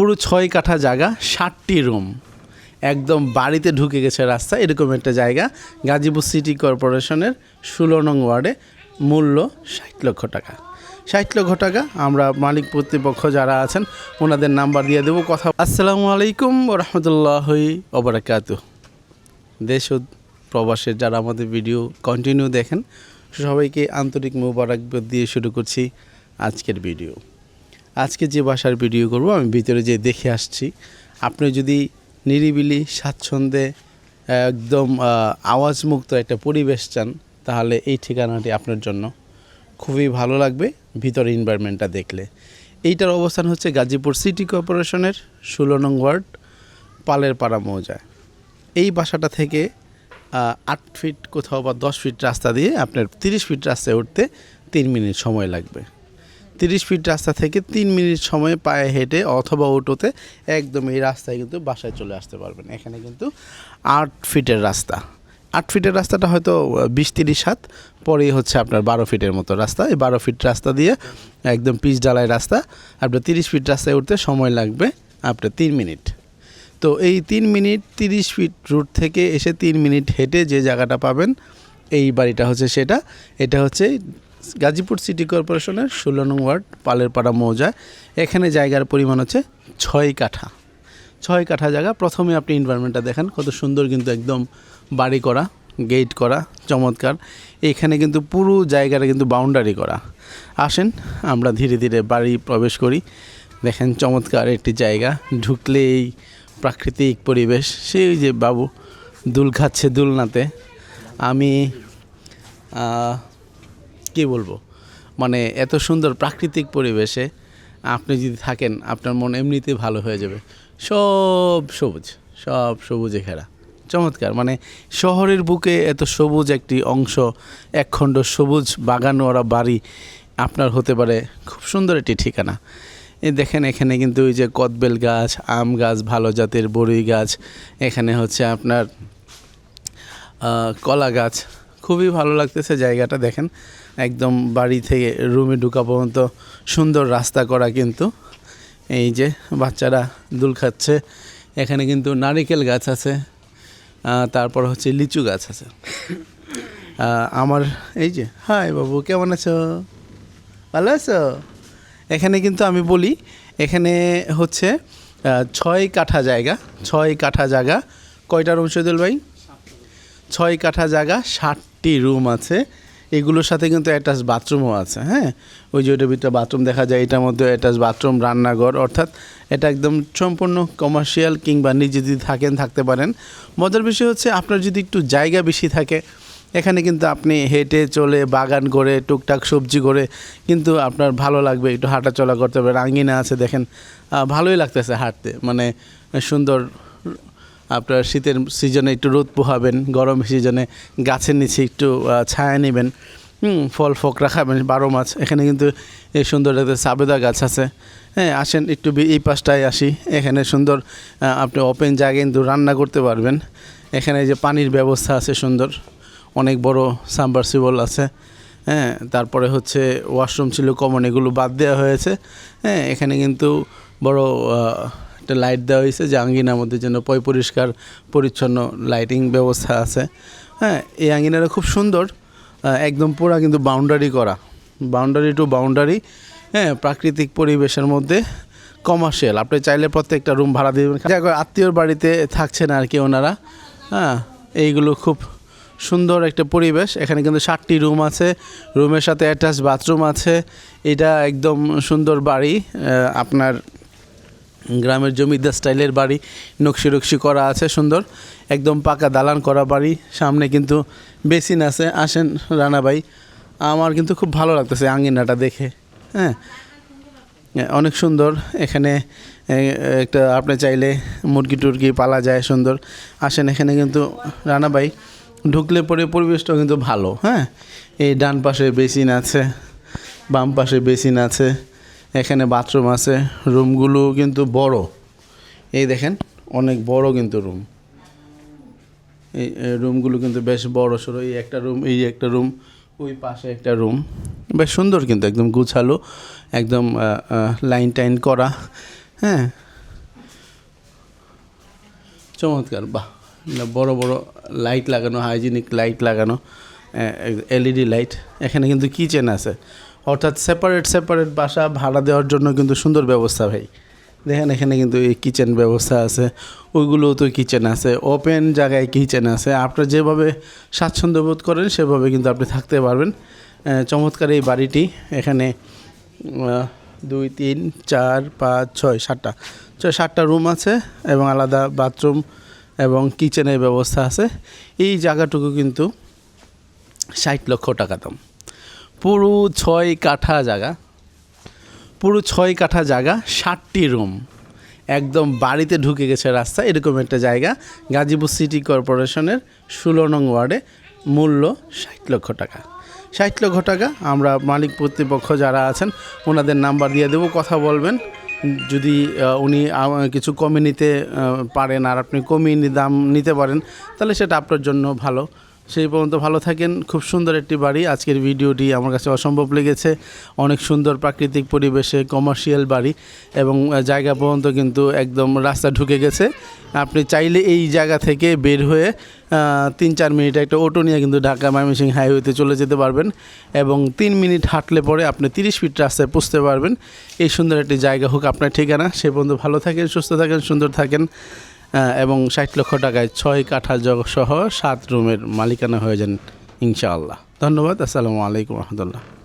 পুরো ছয় কাঠা জায়গা, ষাটটি রুম একদম বাড়িতে ঢুকে গেছে রাস্তা, এরকম একটা জায়গা। গাজীপুর সিটি কর্পোরেশনের ষোলো নং ওয়ার্ডে মূল্য ষাট লক্ষ টাকা। ষাট লক্ষ টাকা, আমরা মালিক কর্তৃপক্ষ যারা আছেন, ওনাদের নাম্বার দিয়ে দেবো কথা। আসসালামু আলাইকুম রহমতুল্লাহ ওবরাকাতু দেশ প্রবাসের যারা আমাদের ভিডিও কন্টিনিউ দেখেন, সবাইকে আন্তরিক মোবারকবাদ দিয়ে শুরু করছি আজকের ভিডিও। আজকে যে বাসার ভিডিও করব, আমি ভিতরে যে দেখে আসছি। আপনি যদি নিরিবিলি, স্বাচ্ছন্দ্যে, একদম আওয়াজমুক্ত একটা পরিবেশ চান, তাহলে এই ঠিকানাটি আপনার জন্য খুবই ভালো লাগবে ভিতরে এনভায়রনমেন্টটা দেখলে। এইটার অবস্থান হচ্ছে গাজীপুর সিটি কর্পোরেশনের ষোলো নং ওয়ার্ড পালের পাড়া মৌজায়। এই বাসাটা থেকে আট ফিট কোথাও বা দশ ফিট রাস্তা দিয়ে আপনার তিরিশ ফিট রাস্তায় উঠতে তিন মিনিট সময় লাগবে। তিরিশ ফিট রাস্তা থেকে তিন মিনিট সময় পায়ে হেঁটে অথবা অটোতে একদম এই রাস্তায় কিন্তু বাসায় চলে আসতে পারবেন। এখানে কিন্তু আট ফিটের রাস্তা। আট ফিটের রাস্তাটা হয়তো বিশ তিরিশ হাত, পরেই হচ্ছে আপনার বারো ফিটের মতো রাস্তা। এই বারো ফিট রাস্তা দিয়ে একদম পিচ ডালাই রাস্তা। আপনার তিরিশ ফিট রাস্তায় উঠতে সময় লাগবে আপনার তিন মিনিট। তো এই তিন মিনিট তিরিশ ফিট রুট থেকে এসে তিন মিনিট হেঁটে যে জায়গাটা পাবেন, এই বাড়িটা হচ্ছে সেটা। এটা হচ্ছে গাজীপুর সিটি কর্পোরেশনের ষোলো নং ওয়ার্ড, পালেরপাড়া মৌজায় এখানে জায়গার পরিমাণ হচ্ছে ছয় কাঠা। ছয় কাঠা জায়গা। প্রথমে আপনি এনভায়রনমেন্টটা দেখেন। কত সুন্দর কিন্তু একদম বাড়ি করা গেট করা, চমৎকার। এখানে কিন্তু পুরো জায়গাটা কিন্তু বাউন্ডারি করা। আসেন, আমরা ধীরে ধীরে বাড়ি প্রবেশ করি। দেখেন চমৎকার একটি জায়গা। ঢুকলেই প্রাকৃতিক পরিবেশ। সেই যে বাবু, দুল খাচ্ছে দুলনাতে। আমি কি বলব? মানে এত সুন্দর প্রাকৃতিক পরিবেশে আপনি যদি থাকেন, আপনার মন এমনিতেই ভালো হয়ে যাবে। সব সবুজ, সব সবুজে ঘেরা। চমৎকার মানে শহরের বুকে এত সবুজ একটি অংশ, একখণ্ড সবুজ বাগান ওরা বাড়ি আপনার হতে পারে খুব সুন্দর একটি ঠিকানা। এই দেখেন, এখানে কিন্তু ওই যে কদবেল গাছ, আম গাছ, ভালো জাতের বড়ই গাছ, এখানে হচ্ছে আপনার কলা গাছ খুবই ভালো লাগতেছে জায়গাটা দেখেন। একদম বাড়ি থেকে রুমে ঢুকা পর্যন্ত সুন্দর রাস্তা করা কিন্তু। এই যে বাচ্চারা দুল খাচ্ছে, এখানে কিন্তু নারিকেল গাছ আছে তারপর হচ্ছে লিচু গাছ আছে। আমার, এই যে, হাই বাবু, কেমন আছো? ভালো আছো? এখানে কিন্তু আমি বলি, এখানে হচ্ছে ছয় কাঠা জায়গা, ছয় কাঠা জায়গা। কয়টা রুম ভাই? ছয় কাঠা জায়গা ষাটটি রুম আছে। এগুলোর সাথে কিন্তু অ্যাটাচ বাথরুমও আছে হ্যাঁ? ওই যে ওইটার ভিতরে বাথরুম দেখা যায়, এটার মধ্যে অ্যাটাচ বাথরুম, রান্নাঘর, অর্থাৎ এটা একদম সম্পূর্ণ কমার্শিয়াল কিংবা নিজে যদি থাকেন, থাকতে পারেন। মজার বিষয় হচ্ছে আপনার যদি একটু জায়গা বেশি থাকে, এখানে কিন্তু আপনি হেঁটে চলে বাগান করে, টুকটাক সবজি করে কিন্তু আপনার ভালো লাগবে, একটু হাঁটা চলা করতে পারেন আঙ্গিনা আছে দেখেন। ভালোই লাগতেছে হাঁটতে মানে সুন্দর আপনার শীতের সিজনে একটু রোদ পোহাবেন, গরম সিজনে গাছের নিচে একটু ছায়া নেবেন, হুম, ফল ফকরা খাবেন বারো মাছ। এখানে কিন্তু এই সুন্দর একটা সাবেদা গাছ আছে। হ্যাঁ আসেন একটু এই পাশটায় আসি। এখানে সুন্দর আপনি ওপেন জায়গায় কিন্তু রান্না করতে পারবেন। এখানে যে পানির ব্যবস্থা আছে সুন্দর। অনেক বড় সাবমার্সিবল আছে। হ্যাঁ তারপরে হচ্ছে ওয়াশরুম ছিল কমন এগুলো বাদ দেওয়া হয়েছে। হ্যাঁ এখানে কিন্তু বড় একটা লাইট দেওয়া হয়েছে যে আঙ্গিনার মধ্যে যেন পয় পরিষ্কার, পরিচ্ছন্ন লাইটিং ব্যবস্থা আছে। হ্যাঁ এই আঙ্গিনাটা খুব সুন্দর। একদম পুরা কিন্তু বাউন্ডারি করা। বাউন্ডারি টু বাউন্ডারি হ্যাঁ প্রাকৃতিক পরিবেশের মধ্যে কমার্শিয়াল আপনি চাইলে প্রত্যেকটা রুম ভাড়া দিবেন আত্মীয়র বাড়িতে থাকছেন আর কি ওনারা। হ্যাঁ এইগুলো খুব সুন্দর একটা পরিবেশ। এখানে কিন্তু ষাটটি রুম আছে। রুমের সাথে অ্যাটাচ বাথরুম আছে। এটা একদম সুন্দর বাড়ি। আপনার গ্রামের জমিদার স্টাইলের বাড়ি, নকশি রকশি করা আছে, সুন্দর। একদম পাকা দালান করা বাড়ি, সামনে কিন্তু বেসিন আছে। আসেন, রানা ভাই, আমার কিন্তু খুব ভালো লাগতেছে আঙ্গিনাটা দেখে হ্যাঁ। অনেক সুন্দর। এখানে একটা আপনি চাইলে মুরগি টুরগি পালা যায়, সুন্দর। আসেন, এখানে কিন্তু রানা ভাই, ঢুকলে পরে পরিবেশটাও কিন্তু ভালো হ্যাঁ। এই ডান পাশে বেসিন আছে, বাম পাশে বেসিন আছে। এখানে বাথরুম আছে। রুমগুলো কিন্তু বড়। এই দেখেন, অনেক বড় কিন্তু রুম। এই রুমগুলো কিন্তু বেশ বড় সড়ো। এই একটা রুম, এই একটা রুম, ওই পাশে একটা রুম। বেশ সুন্দর কিন্তু, একদম গুছালো, একদম লাইন টাইন করা। হ্যাঁ। চমৎকার, বাহ! বড় বড় লাইট লাগানো, হাইজিনিক লাইট লাগানো এলইডি লাইট। এখানে কিন্তু কিচেন আছে। অর্থাৎ সেপারেট সেপারেট বাসা ভাড়া দেওয়ার জন্য কিন্তু সুন্দর ব্যবস্থা ভাই। দেখেন এখানে কিন্তু এই কিচেন ব্যবস্থা আছে, ওইগুলোও তো কিচেন আছে ওপেন জায়গায় কিচেন আছে। আপনারা যেভাবে স্বাচ্ছন্দ্য বোধ করেন, সেভাবে কিন্তু আপনি থাকতে পারবেন। চমৎকার এই বাড়িটি এখানে দুই, তিন, চার, পাঁচ, ছয়, সাতটা। ছয়, সাতটা রুম আছে এবং আলাদা বাথরুম এবং কিচেনের ব্যবস্থা আছে। এই জায়গাটুকু কিন্তু ষাট লক্ষ টাকা দাম। পুরো ছয় কাঠা জায়গা। পুরো ছয় কাঠা জায়গা, ষাটটি রুম। একদম বাড়িতে ঢুকে গেছে রাস্তা, এরকম একটা জায়গা। গাজীপুর সিটি কর্পোরেশনের ষোলো নং ওয়ার্ডে মূল্য ষাট লক্ষ টাকা। ষাট লক্ষ টাকা, আমরা মালিক কর্তৃপক্ষ যারা আছেন, ওনাদের নাম্বার দিয়ে দেবো, কথা বলবেন। যদি উনি কিছু কমে নিতে পারেন আর আপনি কমিয়ে দাম নিতে পারেন, তাহলে সেটা আপনার জন্য ভালো। সেই পর্যন্ত ভালো থাকেন। খুব সুন্দর একটি বাড়ি। আজকের ভিডিওটি আমার কাছে অসম্ভব লেগেছে। অনেক সুন্দর প্রাকৃতিক পরিবেশে কমার্শিয়াল বাড়ি এবং জায়গা পর্যন্ত কিন্তু একদম রাস্তা ঢুকে গেছে। আপনি চাইলে এই জায়গা থেকে বের হয়ে তিন চার মিনিট একটা অটো নিয়ে কিন্তু ঢাকা ময়মনসিংহ হাইওয়েতে চলে যেতে পারবেন এবং তিন মিনিট হাঁটলে পরে আপনি তিরিশ ফিট রাস্তায় পৌঁছতে পারবেন। এই সুন্দর একটি জায়গা হোক আপনার ঠিকানা। সে পর্যন্ত ভালো থাকেন, সুস্থ থাকেন, সুন্দর থাকেন। এবং ষাট লক্ষ টাকায় ছয় কাঠা সহ সাত রুমের মালিকানা হয়ে যান ইনশাআল্লাহ। ধন্যবাদ। আসসালামু আলাইকুম রহমতুল্লাহ।